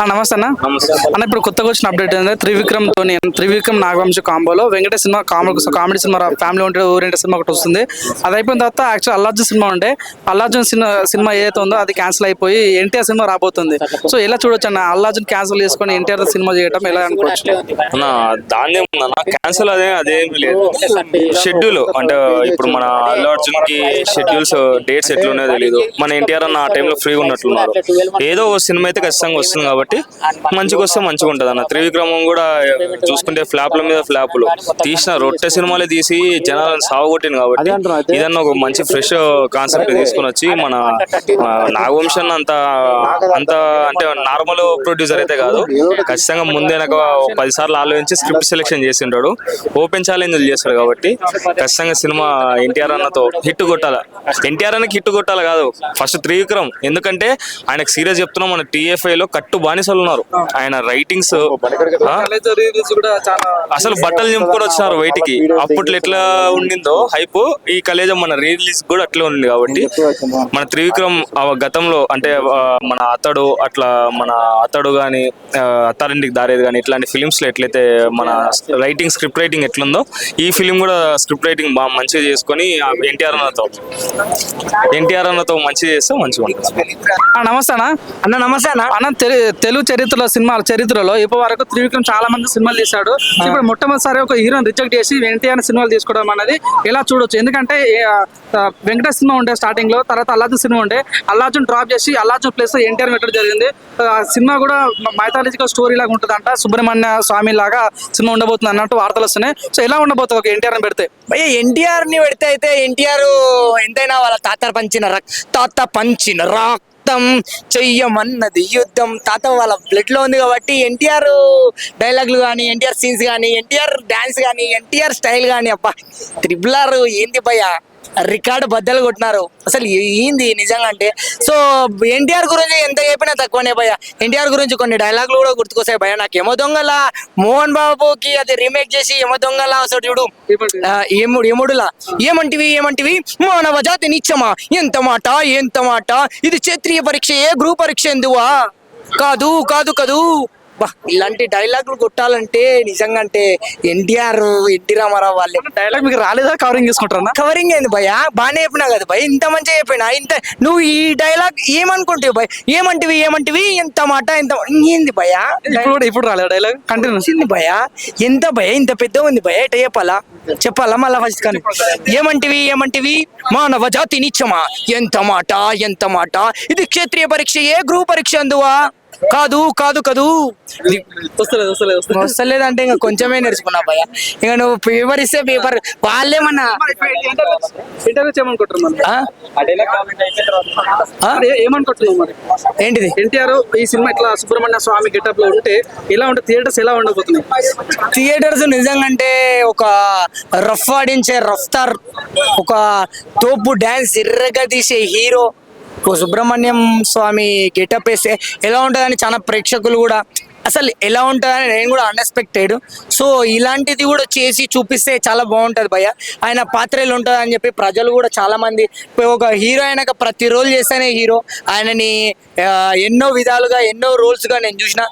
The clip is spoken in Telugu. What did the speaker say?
నమస్తే అన్న. అన్న ఇప్పుడు కొత్తగా వచ్చిన అప్డేట్ ఏంటంటే త్రివిక్రమ్ తోని త్రివిక్రమ్ నాగవంశ కాంబోలో వెంకట సినిమా కామెడీ కామెడీ సినిమా ఫ్యామిలీ ఉంటే ఊరింటే సినిమా ఒకటి వస్తుంది. అది అయిపోయిన తర్వాత యాక్చువల్ అల్లార్జున్ సినిమా ఉంటే అల్లార్జున్ సినిమా సినిమా ఏదైతే ఉందో అది క్యాన్సిల్ అయిపోయి ఎన్టీఆర్ సినిమా రాబోతుంది. సో ఎలా చూడొచ్చు అన్న? అల్లార్జున్ క్యాన్సిల్ చేసుకొని ఎన్టీఆర్ సినిమా చేయడం ఎలా అనుకోవచ్చు? అన్న దాన్ని క్యాన్సిల్ అదే అదేం లేదు. షెడ్యూల్ అంటే ఇప్పుడు మన అల్లు అర్జున్కి షెడ్యూల్స్ డేట్స్ ఎట్లున్నాయో తెలియదు మన ఎన్టీఆర్ అన్న ఆ టైంలో ఫ్రీగా ఉన్నట్లున్నారు ఏదో ఒక సినిమా అయితే ఖచ్చితంగా వస్తుంది కాబట్టి మంచిగా వస్తే మంచిగా ఉంటది అన్న. త్రివిక్రమం కూడా చూసుకుంటే ఫ్లాప్ల మీద ఫ్లాపులు. తీసిన రొట్టె సినిమాలే తీసి జనాలను సాగుకొట్టింది కాబట్టి ఇదన్న ఒక మంచి ఫ్రెష్ కాన్సెప్ట్ తీసుకొని వచ్చి మన నాగవంశన్ అంత అంత అంటే నార్మల్ ప్రొడ్యూసర్ అయితే కాదు. ఖచ్చితంగా ముందే నాకు పది సార్లు ఆలోచించి స్క్రిప్ట్ సెలెక్షన్ చేసింటాడు. ఓపెన్ ఛాలెంజ్ చేస్తాడు కాబట్టి ఖచ్చితంగా సినిమా ఎన్టీఆర్ అన్నతో హిట్ కొట్టాలి. ఎన్టీఆర్ అన్నకి హిట్ కొట్టాలి కాదు. ఫస్ట్ త్రివిక్రమ్. ఎందుకంటే ఆయనకు సీరియస్ చెప్తున్నాం మన టీఎఫ్ఐ లో కట్టు బానిసలు ఉన్నారు. ఆయన రైటింగ్స్ కూడా చాలా అసలు బట్టలు చింపుకొని వచ్చినారు బయటికి. అప్పట్లో ఎట్లా ఉండిందో హైప్ ఈ కలేజం మన రిలీజ్ కూడా అట్లే ఉంది కాబట్టి మన త్రివిక్రమ్ ఆ గతంలో అంటే మన అతడు అట్లా మన అతడు గాని అత్తారింటికి దారేది కానీ ఇట్లాంటి ఫిలిమ్స్లో ఎట్లయితే మన రైటింగ్ స్క్రిప్ట్ రైటింగ్ ఎట్లుందో ఈ ఫిలిం కూడా స్క్రిప్ట్ రైటింగ్ బాగా మంచిగా చేసుకొని ఎన్టీఆర్ అన్నతో ఎన్టీఆర్ అన్నతో మంచిగా చేస్తే మంచిగా ఉంటుంది. ఆ, నమస్తే అన్న. అన్న నమస్తే అన్న. అన్న తెలు- తెలుగు చరిత్రలో సినిమా చరిత్రలో ఇప్పటి వరకు త్రివిక్రమ్ చాలా మంది సినిమాలు తీశాడు. ఇప్పుడు మొట్టమొదటిసారి ఒక హీరోని రిజెక్ట్ చేసి ఎన్టీఆర్ సినిమాలు తీసుకోవడం అనేది ఎలా చూడొచ్చు? ఎందుకంటే వెంకటేష్ సినిమా ఉండే స్టార్టింగ్లో తర్వాత అల్లాజున్ సినిమా ఉండే అల్లాజున్ డ్రాప్ చేసి అల్లాజున్ ప్లేస్ ఎన్టీఆర్ పెట్టడం జరిగింది. ఆ సినిమా కూడా మైథాలజికల్ స్టోరీ లాగా ఉంటుందంట సుబ్రహ్మణ్య స్వామి లాగా సినిమా ఉండబోతుంది అన్నట్టు వార్తలు వస్తున్నాయి. సో ఎలా ఉండబోతుంది ఒక ఎన్టీఆర్ పెడితే? భయ్య ఎన్టీఆర్ని పెడితే అయితే ఎన్టీఆర్ ఎంతైనా వాళ్ళ తాత పంచిన రక్ తాత పంచిన యుద్ధం చెయ్యమన్నది యుద్ధం. తాత వాళ్ళ బ్లడ్లో ఉంది కాబట్టి ఎన్టీఆర్ డైలాగులు కానీ ఎన్టీఆర్ సీన్స్ కానీ ఎన్టీఆర్ డాన్స్ కానీ ఎన్టీఆర్ స్టైల్ కానీ అబ్బా. త్రిబుల్ ఆర్ ఏంది భయ రికార్డు బద్దలు కొట్టినారు. అసలు ఏంది నిజంగా అంటే? సో ఎన్టీఆర్ గురించి ఎంత చెప్పినా తక్కువనే భయ్య. ఎన్టీఆర్ గురించి కొన్ని డైలాగులు కూడా గుర్తుకొస్తాయి భయ్య. నాకు ఏమో దొంగల? మోహన్ బాబుకి అది రీమేక్ చేసి ఏమో దొంగల అసలు చూడు. ఏముడు ఏముడులా? ఏమంటివి ఏమంటివి? మానవ జాతి నిత్యమా? ఎంత మాట ఎంత మాట? ఇది క్షత్రియ పరీక్ష ఏ గ్రూప్ పరీక్ష ఎందువా? కాదు కాదు కాదు. ఇలాంటి డైలాగులు కొట్టాలంటే నిజంగా అంటే ఎన్టీఆర్ ఎన్టీ రామారావు వాళ్ళే. డైలాగ్ మీకు రాలేదా? కవరింగ్ చేసుకుంటారా? కవరింగ్ ఏంది భయ బాగానే చెప్పినా కదా భయ్ ఇంత మంచిగా చెప్పినా? ఇంత నువ్వు ఈ డైలాగ్ ఏమనుకుంటావు భయ్ ఏమంటివి ఏమంటివి? ఎంత మాట ఎంత ఏంది భయ ఇప్పుడు ఇప్పుడు రాలేదు డైలాగ్? కంటిన్యూ వచ్చింది భయ ఎంత భయ ఇంత పెద్ద ఉంది భయ ఎట చెప్పాలా? చెప్పాలా మళ్ళా ఫస్ట్ కానీ? ఏమంటివి ఏమంటివి? మానవ జాతి నిత్యమా? ఎంత మాట ఎంత మాట? ఇది క్షత్రియ పరీక్ష ఏ గ్రూప్ పరీక్ష అందువా? కాదు కాదు కాదు. వస్తలేదు వస్తలేదు వస్తలేదు వస్తలేదంటే ఇంకా కొంచెమే నేర్చుకున్నా భయ ఇంకా నువ్వు పేపర్ ఇస్తే పేపర్ వాళ్ళేమన్నా ఇంటర్వ్యూ చేయమనుకుంటున్నాను ఏమనుకుంటున్నావు మరి? ఏంటిది? ఎన్టీఆర్ ఈ సినిమా ఇట్లా సుబ్రహ్మణ్య స్వామి గెటప్లో ఉంటే ఇలా ఉంటే థియేటర్స్ ఎలా ఉండబోతున్నాయి? థియేటర్స్ నిజంగా అంటే ఒక రఫ్ ఆడించే రఫ్తార్ ఒక తోపు డ్యాన్స్ ఎర్రగా తీసే హీరో సుబ్రహ్మణ్యం స్వామి గెటప్ వేస్తే ఎలా ఉంటుందని చాలా ప్రేక్షకులు కూడా అసలు ఎలా ఉంటుందని నేను కూడా అన్ఎక్స్పెక్టెడ్ సో ఇలాంటిది కూడా చేసి చూపిస్తే చాలా బాగుంటుంది భయ్య. ఆయన పాత్రలు ఉంటుంది అని చెప్పి ప్రజలు కూడా చాలామంది ఒక హీరో అయినాక ప్రతి రోల్ చేస్తేనే హీరో ఆయనని ఎన్నో విధాలుగా ఎన్నో రోల్స్గా నేను చూసిన